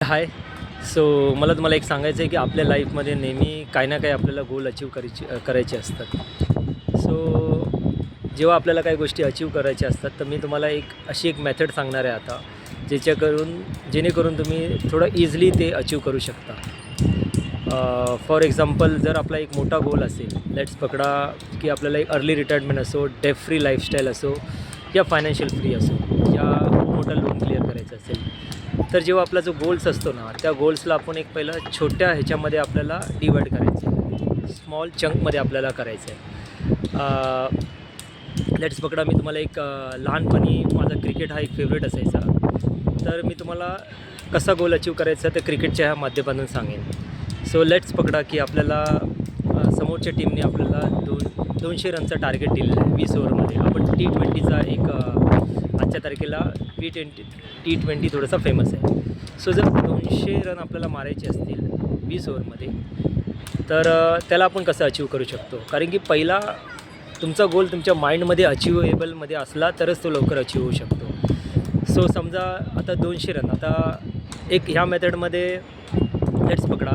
हाय so मला तुम्हाला एक सांगायचं आहे की आपल्या लाईफमध्ये नेहमी काही ना काही आपल्याला गोल अचीव करायची करायचे असतात. सो जेव्हा आपल्याला काही गोष्टी अचीव करायच्या असतात तर मी तुम्हाला एक अशी एक मेथड सांगणार आहे आता ज्याच्याकरून जेणेकरून तुम्ही थोडं इझिली ते अचीव करू शकता. फॉर एक्झाम्पल जर आपला एक मोठा गोल असेल लेट्स पकडा की आपल्याला एक अर्ली रिटायरमेंट असो डेफ फ्री लाईफस्टाईल असो या फायनान्शियल फ्री असो या खूप मोठा लोन क्लिअर करायचं असेल तर जेव्हा आपला जो गोल्स असतो ना त्या गोल्सला आपण एक पहिला छोट्या ह्याच्यामध्ये आपल्याला डिवाईड करायचं आहे. स्मॉल चंकमध्ये आपल्याला करायचं आहे. लेट्स पकडा मी तुम्हाला एक लहानपणी माझा क्रिकेट हा एक फेवरेट असायचा. तर मी तुम्हाला कसा गोल अचीव करायचा ते क्रिकेटच्या ह्या माध्यमातून सांगेन. सो लेट्स पकडा की आपल्याला समोरच्या टीमने आपल्याला दोन दोनशे रनचं टार्गेट दिलेलं आहे वीस ओव्हरमध्ये आपण टी ट्वेंटीचा एक आजच्या तारखेला टी ट्वेंटी टी ट्वेंटी थोडासा फेमस आहे. सो जर दोनशे रन आपल्याला मारायचे असतील वीस ओव्हरमध्ये तर त्याला आपण कसं अचीव करू शकतो? कारण की पहिला तुमचा गोल तुमच्या माइंडमध्ये अचिवेबलमध्ये असला तरच तो लवकर अचीव होऊ शकतो. सो समजा आता दोनशे रन आता एक ह्या मेथडमध्ये लेट्स पकडा.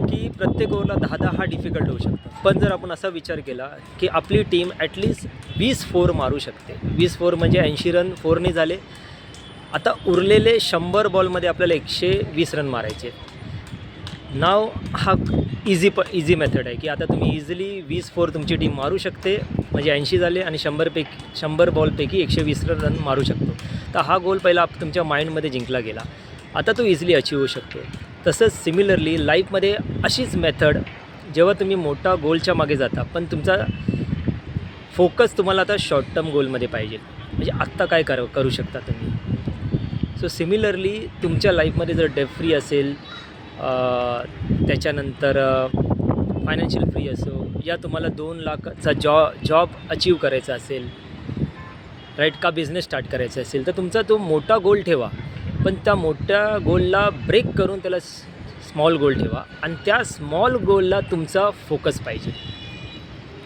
की प्रत्येक ओव्हरला दहा दहा हा डिफिकल्ट होऊ शकतं. पण जर आपण असा विचार केला की आपली टीम ॲटलिस्ट वीस फोर मारू शकते. वीस फोर म्हणजे ऐंशी रन फोरने झाले. आता उरलेले शंभर बॉलमध्ये आपल्याला एकशे वीस रन मारायचे. नाव हा इझी प इझी मेथड आहे की आता तुम्ही इझिली वीस फोर तुमची टीम मारू शकते. म्हणजे ऐंशी झाले आणि शंभरपैकी शंभर बॉलपैकी एकशे वीस रन मारू शकतो. तर हा गोल पहिला आप तुमच्या माइंडमध्ये जिंकला गेला. आता तो इझिली अचीव होऊ शकतो. तसंच सिमिलरली लाईफमध्ये अशीच मेथड जेव्हा तुम्ही मोठा गोलच्या मागे जाता पण तुमचा फोकस तुम्हाला आता शॉर्ट टर्म गोलमध्ये पाहिजे. म्हणजे आत्ता काय कर करू शकता तुम्ही. सो सिमिलरली तुमच्या लाईफमध्ये जर डेफ फ्री असेल त्याच्यानंतर फायनान्शियल फ्री असो या तुम्हाला दोन लाखाचा जॉ जॉब अचीव करायचा असेल राईट का बिझनेस स्टार्ट करायचा असेल तर तुमचा तो मोठा गोल ठेवा. पण त्या मोठ्या गोलला ब्रेक करून त्याला स्मॉल गोल ठेवा. आणि त्या स्मॉल गोलला तुमचा फोकस पाहिजे.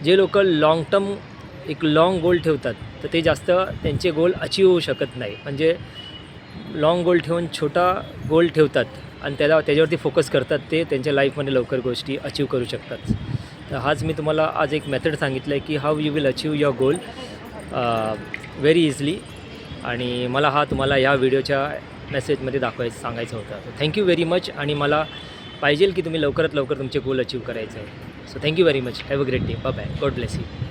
जे लोक लाँग टर्म एक लाँग गोल ठेवतात तर ते जास्त त्यांचे गोल अचीव होऊ शकत नाही. म्हणजे लाँग गोल ठेवून छोटा गोल ठेवतात आणि त्याला त्याच्यावरती फोकस करतात ते त्यांच्या लाईफमध्ये लवकर गोष्टी अचीव करू शकतात. तर हाच मी तुम्हाला आज एक मेथड सांगितलं आहे की how you will achieve your goal very easily आणि मला हा तुम्हाला ह्या व्हिडिओच्या मेसेजमध्ये दाखवायचं सांगायचं होतं. थँक्यू व्हेरी मच आणि मला पाहिजे की तुम्ही लवकरात लवकर तुमचे गोल अचीव करायचे. आहे so thank you very much have a great day bye bye God bless you